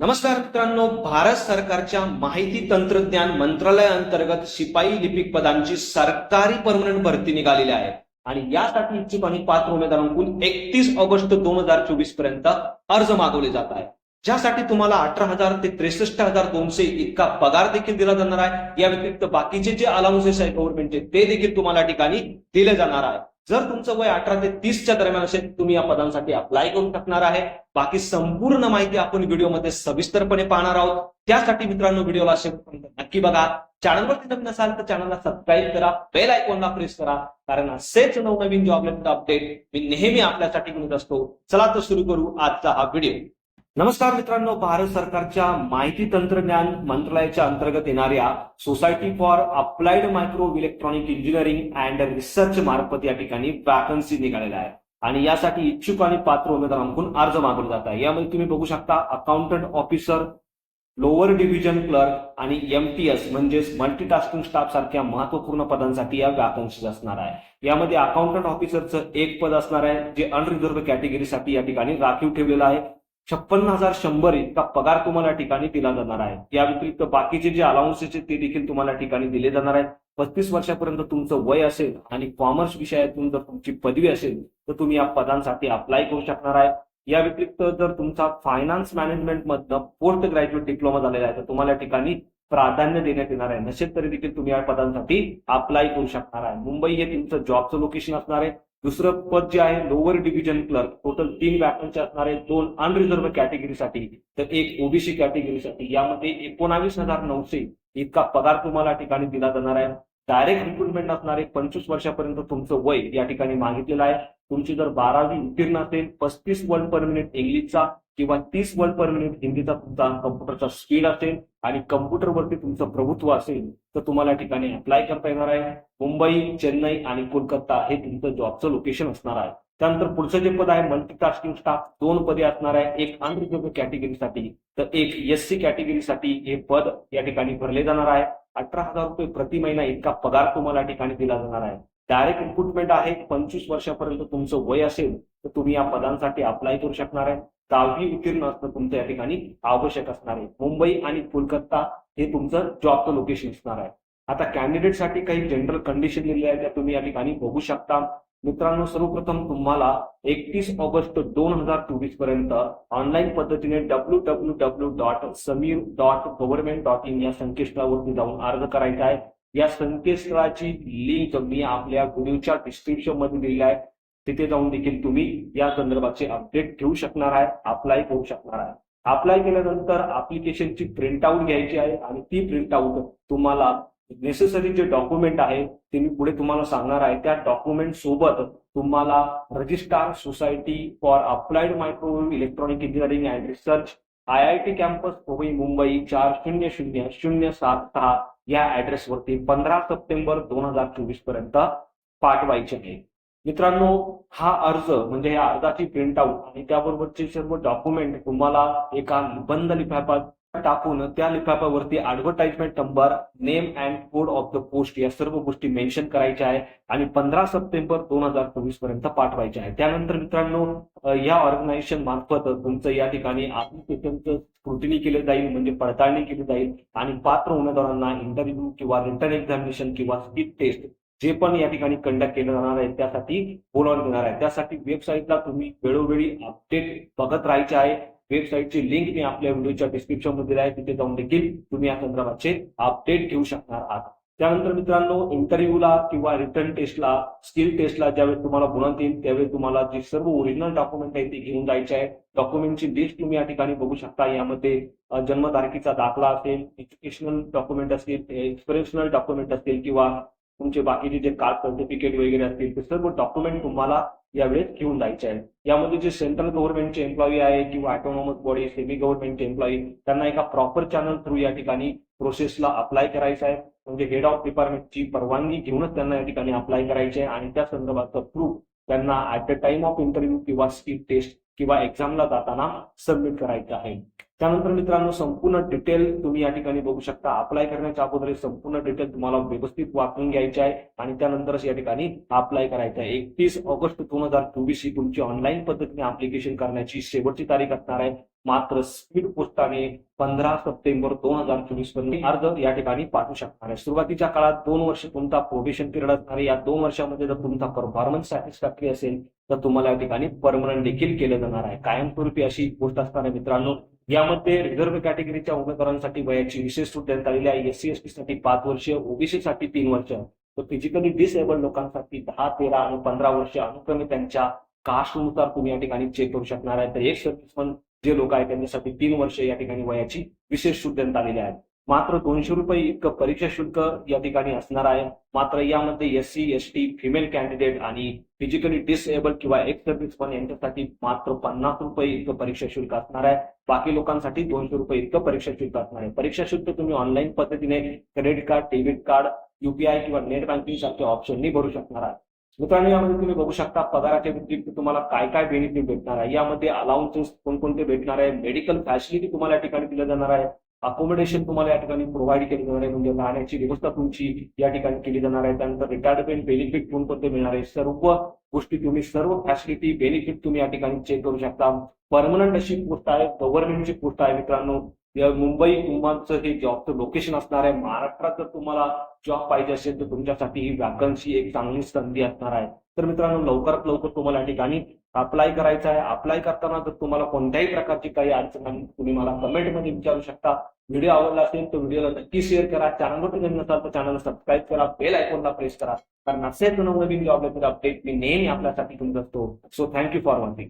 नमस्कार मित्रांनो भारत सरकारच्या माहिती तंत्रज्ञान मंत्रालयाअंतर्गत शिपाई लिपिक पदांची सरकारी परमनंट भरती निघालेली आहे. आणि यासाठी इच्छुक आणि पात्र उमेदवारांकडून एकतीस ऑगस्ट दोन हजार चोवीसपर्यंत अर्ज मागवले जात आहे ज्यासाठी तुम्हाला अठरा हजार ते त्रेसष्ट हजार दोनशे इतका पगार देखील दिला जाणार आहे. या व्यतिरिक्त बाकीचे जे अलाउन्सेस आहे गव्हर्नमेंटचे ते देखील तुम्हाला ठिकाणी दिले जाणार आहे. जर तुमचं वय अठरा ते तीसच्या दरम्यान असेल तुम्ही या पदांसाठी अप्लाय करून टाकणार आहे. बाकी संपूर्ण माहिती आपण व्हिडिओमध्ये सविस्तरपणे पाहणार आहोत. त्यासाठी मित्रांनो व्हिडिओला शेवटपर्यंत नक्की बघा. चॅनलवरती नवीन असाल तर चॅनलला सबस्क्राईब करा. बेल आयकॉनला प्रेस करा. कारण असेच नवनवीन जॉब अपडेट मी नेहमी आपल्यासाठी म्हणत असतो. चला तर सुरू करू आजचा हा व्हिडिओ नमस्कार मित्रांनो भारत सरकारच्या माहिती तंत्रज्ञान मंत्रालयाच्या अंतर्गत येणाऱ्या society for applied micro electronic engineering and research मार्फत या ठिकाणी वॅकन्सी निघालेल्या आहे. आणि यासाठी इच्छुक आणि पात्र उमेदवारांकडून अर्ज मागवला जात आहे. यामध्ये तुम्ही बघू शकता accountant officer lower division clerk आणि एमटीएस म्हणजेच मल्टीटास्किंग स्टाफ सारख्या महत्त्वपूर्ण पदांसाठी या वॅकन्सी असणार आहे. यामध्ये अकाउंटंट ऑफिसरचं एक पद असणार आहे जे अनरिझर्व्ह कॅटेगरीसाठी या ठिकाणी राखीव ठेवलेलं आहे. छप्पन्न हजार शंभर इतका पगार तुम्हाला या ठिकाणी दिला जाणार आहे. या व्यतिरिक्त बाकीचे जे अलाउन्सेस आहेत ते देखील तुम्हाला ठिकाणी दिले जाणार आहेत. पस्तीस वर्षापर्यंत तुमचं वय असेल आणि कॉमर्स विषयातून जर तुमची पदवी असेल तर तुम्ही या पदांसाठी अप्लाय करू शकणार आहे. या व्यतिरिक्त जर तुमचा फायनान्स मॅनेजमेंट मधनं पोस्ट ग्रॅज्युएट डिप्लोमा झालेला आहे तर तुम्हाला या ठिकाणी प्राधान्य देण्यात येणार आहे. नसेल तरी देखील तुम्ही या पदांसाठी अप्लाय करू शकणार आहे. मुंबई हे तुमचं जॉबचं लोकेशन असणार आहे. दुसरं पद जे आहे लोअर डिव्हिजन क्लर्क टोटल तीन वॅकन्सी असणारे दोन अनरिझर्व्ह कॅटेगरीसाठी तर एक ओबीसी कॅटेगरीसाठी यामध्ये एकोणावीस हजार नऊशे इतका पगार तुम्हाला ठिकाणी दिला जाणार आहे. डायरेक्ट रिक्रुटमेंट असणारे पंचवीस वर्षापर्यंत तुमचं वय या ठिकाणी मागितलेलं आहे. तुमची जर बारावी उत्तीर्ण असेल पस्तीस वन पर मिनिट इंग्लिशचा किंवा तीस वर्ड पर मिनिट हिंदीचा तुमचा कम्प्युटरचा स्पीड असेल आणि कम्प्युटरवरती तुमचं प्रभुत्व असेल तर तुम्हाला ठिकाणी अप्लाय करता येणार आहे. मुंबई चेन्नई आणि कोलकाता हे तुमचं जॉबचं लोकेशन असणार आहे. त्यानंतर पुढचं जे पद आहे मल्टीटास्किंग स्टाफ दोन पदे असणार आहे. एक अनरिझर्व्ह कॅटेगरीसाठी तर एक एस सी कॅटेगरीसाठी हे पद या ठिकाणी भरले जाणार आहे. अठरा हजार रुपये प्रति महिना इतका पगार तुम्हाला ठिकाणी दिला जाणार आहे. डायरेक्ट रिक्रुटमेंट आहे. पंचवीस वर्षापर्यंत तुमचं वय असेल तर तुम्ही या पदांसाठी अप्लाय करू शकणार आहे. दहावी उत्तीर्ण असणं तुमचं या ठिकाणी आवश्यक असणार आहे. मुंबई आणि कोलकाता हे तुमचं जॉबचं लोकेशन असणार आहे. आता कॅन्डिडेटसाठी काही जनरल कंडिशन दिलेल्या आहेत त्या तुम्ही या ठिकाणी बघू शकता. मित्रांनो सर्वप्रथम तुम्हाला एकतीस ऑगस्ट दोन हजार चोवीसपर्यंत ऑनलाईन पद्धतीने W W W dot Sameer dot government dot in या संकेतस्थळावरती जाऊन अर्ज करायचा आहे. या संकेतस्थळाची लिंक मी आपल्या व्हिडिओच्या डिस्क्रिप्शनमध्ये दिली आहे. तिथे जाऊन देखील तुम्ही या संदर्भाचे अपडेट ठेवू शकणार आहे अप्लाय करू शकणार आहे. अप्लाय केल्यानंतर अप्लिकेशनची प्रिंट आउट घ्यायची आहे आणि ती प्रिंटआउट तुम्हाला नेसेसरी जे डॉक्युमेंट आहे ते मी पुढे तुम्हाला सांगणार आहे. त्या डॉक्युमेंट सोबत तुम्हाला registrar society for applied microwave electronic engineering and research I I T campus Mumbai Mumbai चार शून्य शून्य शून्य सात सहा या ऍड्रेसवरती पंधरा सप्टेंबर दोन हजार चोवीसपर्यंत पाठवायचे आहे. मित्रांनो हा अर्ज म्हणजे या अर्जाची प्रिंट आउट आणि त्याबरोबरचे सर्व डॉक्युमेंट तुम्हाला एका निबंध लिफाफ्यात टाकून त्या लिफाफ्यावरती advertisement number name and code of the post या सर्व गोष्टी मेन्शन करायच्या आहे आणि पंधरा सप्टेंबर दोन हजार चोवीसपर्यंत पाठवायचे आहे. त्यानंतर मित्रांनो या ऑर्गनायझेशन मार्फत तुमचं या ठिकाणी ऍप्लिकेशनचं स्क्रुटिनी केलं जाईल म्हणजे पडताळणी केली जाईल आणि पात्र उमेदवारांना इंटरव्ह्यू किंवा रिटर्न एक्झामिनेशन किंवा स्पीड टेस्ट जे पण या ठिकाणी कंडक्ट केलं जाणार आहे त्यासाठी बोलवून घेणार आहे. त्यासाठी वेबसाईटला तुम्ही वेळोवेळी अपडेट बघत राहायचे आहे. वेबसाईटची लिंक मी आपल्या व्हिडिओच्या डिस्क्रिप्शनमध्ये आहे तिथे जाऊन देखील तुम्ही या संदर्भाचे अपडेट घेऊ शकणार आहात. त्यानंतर मित्रांनो इंटरव्ह्यूला किंवा रिटर्न टेस्टला स्किल टेस्टला ज्यावेळी तुम्हाला बोलवण्यात येईल त्यावेळी तुम्हाला जे सर्व ओरिजिनल डॉक्युमेंट आहे ते घेऊन जायचे आहे. डॉक्युमेंटची लिस्ट तुम्ही या ठिकाणी बघू शकता. यामध्ये जन्मतारखेचा दाखला असेल एज्युकेशनल डॉक्युमेंट असतील एक्सपिरेशनल डॉक्युमेंट असतील किंवा तुमचे बाकीचे जे कास्ट सर्टिफिकेट वगैरे असतील ते सर्व डॉक्युमेंट तुम्हाला यावेळेस घेऊन जायचे आहे यामध्ये जे सेंट्रल गव्हर्नमेंटचे एम्प्लॉई आहे किंवा ऑटोनॉमस बॉडी सेमी गव्हर्नमेंटचे एम्प्लॉई त्यांना एका प्रॉपर चॅनल थ्रू या ठिकाणी प्रोसेसला अप्लाय करायचं आहे. म्हणजे हेड ऑफ डिपार्टमेंटची परवानगी घेऊनच त्यांना या ठिकाणी अप्लाय करायचे आहे. आणि त्या संदर्भाचं प्रूफ त्यांना at the time of interview किंवा स्किल टेस्ट किंवा एक्झामला जाताना सबमिट करायचं आहे. त्यानंतर मित्रांनो संपूर्ण डिटेल तुम्ही या ठिकाणी बघू शकता. अप्लाय करण्याच्या अगोदर संपूर्ण डिटेल तुम्हाला व्यवस्थित वाचून घ्यायचे आहे. आणि त्यानंतरच या ठिकाणी अप्लाय करायचं आहे. एकतीस ऑगस्ट दोन हजार चोवीस ही तुमची ऑनलाईन पद्धतीने अप्लिकेशन करण्याची शेवटची तारीख असणार आहे. मात्र स्पीड पोस्टाने पंधरा सप्टेंबर दोन हजार चोवीसपर्यंत अर्ज या ठिकाणी पाठवू शकणार आहे. सुरुवातीच्या काळात दोन वर्ष तुमचा प्रोबेशन पिरियड असणार आहे. या दोन वर्षामध्ये जर तुमचा परफॉर्मन्स सॅटिस्फॅक्टरी असेल तर तुम्हाला या ठिकाणी परमनंट देखील केलं जाणार आहे. कायमस्वरूपी अशी गोष्ट असणार आहे मित्रांनो. यामध्ये रिझर्व्ह कॅटेगरीच्या उमेदवारांसाठी वयाची विशेष सूट देण्यात आलेली आहे. एससी एसटी साठी पाच वर्ष ओबीसी साठी तीन वर्ष. तर फिजिकली डिसेबल लोकांसाठी दहा तेरा आणि पंधरा वर्ष अनुक्रमे त्यांच्या कास्टनुसार तुम्ही या ठिकाणी चेक करू शकणार आहे. तर एक सर्व्हिसमन जे लोक आहेत त्यांच्यासाठी तीन वर्ष या ठिकाणी वयाची विशेष सूट देण्यात आलेली आहे मात्र दोनशे रुपये इतकं परीक्षा शुल्क या ठिकाणी असणार आहे. मात्र यामध्ये S C S T female candidate आणि फिजिकली डिसेबल किंवा एक्स सर्व्हिसमन यांच्यासाठी मात्र पन्नास रुपये इतकं परीक्षा शुल्क असणार आहे. बाकी लोकांसाठी दोनशे रुपये इतकं परीक्षा शुल्क असणार आहे. परीक्षा शुल्क तुम्ही ऑनलाईन पद्धतीने credit card debit card UPI किंवा नेट बँकिंग सारख्या ऑप्शननी भरू शकणार आहे मित्रांनो यामध्ये तुम्ही बघू शकता पगाराच्या व्यतिरिक्त तुम्हाला काय काय बेनिफिट भेटणार आहे. यामध्ये अलाउन्सेस कोणकोणते भेटणार आहे? मेडिकल फॅसिलिटी तुम्हाला या ठिकाणी दिल्या जाणार आहे. अकोमोडेशन तुम्हाला या ठिकाणी प्रोव्हाइड केली जाणार आहे. म्हणजे राहण्याची व्यवस्था तुमची या ठिकाणी केली जाणार आहे. त्यानंतर रिटायरमेंट बेनिफिट कोणकोणते मिळणार आहे? सर्व गोष्टी तुम्ही सर्व फॅसिलिटी बेनिफिट तुम्ही या ठिकाणी चेक करू शकता. परमनंट अशी पोस्ट आहे. गव्हर्नमेंटची पोस्ट आहे मित्रांनो. मुंबई तुमचं हे जॉबचं लोकेशन असणार आहे. महाराष्ट्रात जर तुम्हाला जॉब पाहिजे असेल तर तुमच्यासाठी ही वॅकन्सी एक चांगली संधी असणार आहे. तर मित्रांनो लवकरात लवकर तुम्हाला या ठिकाणी अप्लाय करायचं आहे. अप्लाय करताना जर तुम्हाला कोणत्याही प्रकारची काही अडचण आली तुम्ही मला कमेंटमध्ये विचारू शकता. व्हिडिओ आवडला असेल तर व्हिडिओला नक्की शेअर करा. चॅनलवर नवीन नसाल तर चॅनल सबस्क्राईब करा. बेल आयकॉनला प्रेस करा. कारण असेच नवनवीन जॉब अपडेट मी नेहमी आपल्यासाठी तुमचा असतो. So thank you for watching